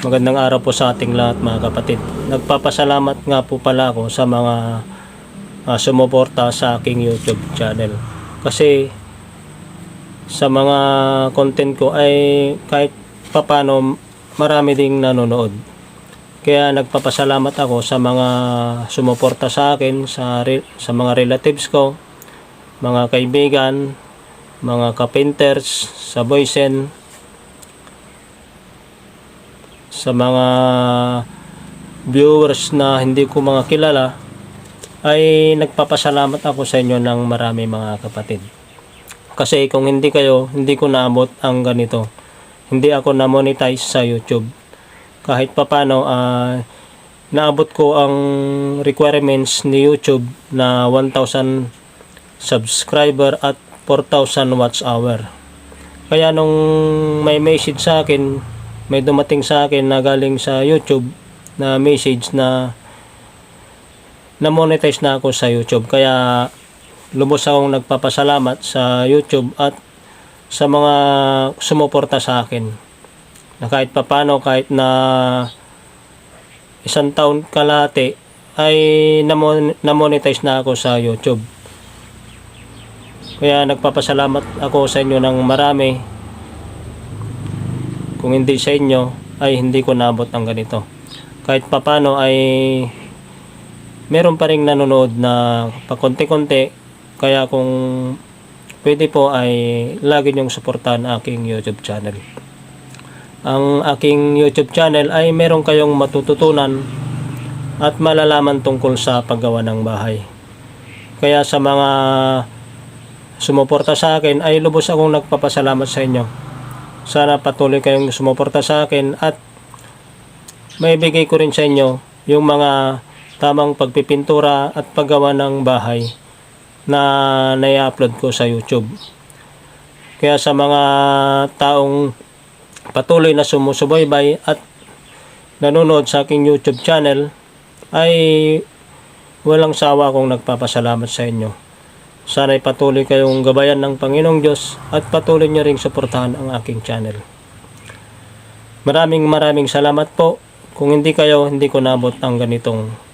Magandang araw po sa ating lahat mga kapatid. Nagpapasalamat nga po pala ako sa mga ah, sumuporta sa aking YouTube channel. Kasi sa mga content ko ay kahit papano marami ding nanonood. Kaya nagpapasalamat ako sa mga sumuporta sa akin, sa, sa mga relatives ko, mga kaibigan, mga kapinters, sa Boysen, sa mga viewers na hindi ko mga kilala ay nagpapasalamat ako sa inyo ng marami mga kapatid. Kasi kung hindi kayo, hindi ko naabot ang ganito. Hindi ako na-monetize sa YouTube. Kahit papano, ah naabot ko ang requirements ni YouTube na 1,000 subscriber at 4,000 watch hour. Kaya nung may message sa akin, may dumating sa akin na galing sa YouTube na message na na-monetize na ako sa YouTube. Kaya lubos akong nagpapasalamat sa YouTube at sa mga sumuporta sa akin. Na kahit papano, kahit na isang taon kalate ay namon- na-monetize na ako sa YouTube. Kaya nagpapasalamat ako sa inyo ng marami. Kung hindi sa inyo, ay hindi ko naabot ang ganito. Kahit papano ay meron pa rin nanonood na pakonti-konti. Kaya kung pwede po ay lagi niyong suportahan aking YouTube channel. Ang aking YouTube channel ay meron kayong matututunan at malalaman tungkol sa paggawa ng bahay. Kaya sa mga sumuporta sa akin ay lubos akong nagpapasalamat sa inyo. Sana patuloy kayong sumuporta sa akin at maibigay ko rin sa inyo yung mga tamang pagpipintura at paggawa ng bahay na nai-upload ko sa YouTube. Kaya sa mga taong patuloy na sumusubaybay at nanonood sa aking YouTube channel ay walang sawa akong nagpapasalamat sa inyo. Sana'y patuloy kayong gabayan ng Panginoong Diyos at patuloy niyo ring suportahan ang aking channel. Maraming maraming salamat po. Kung hindi kayo, hindi ko nabot ang ganitong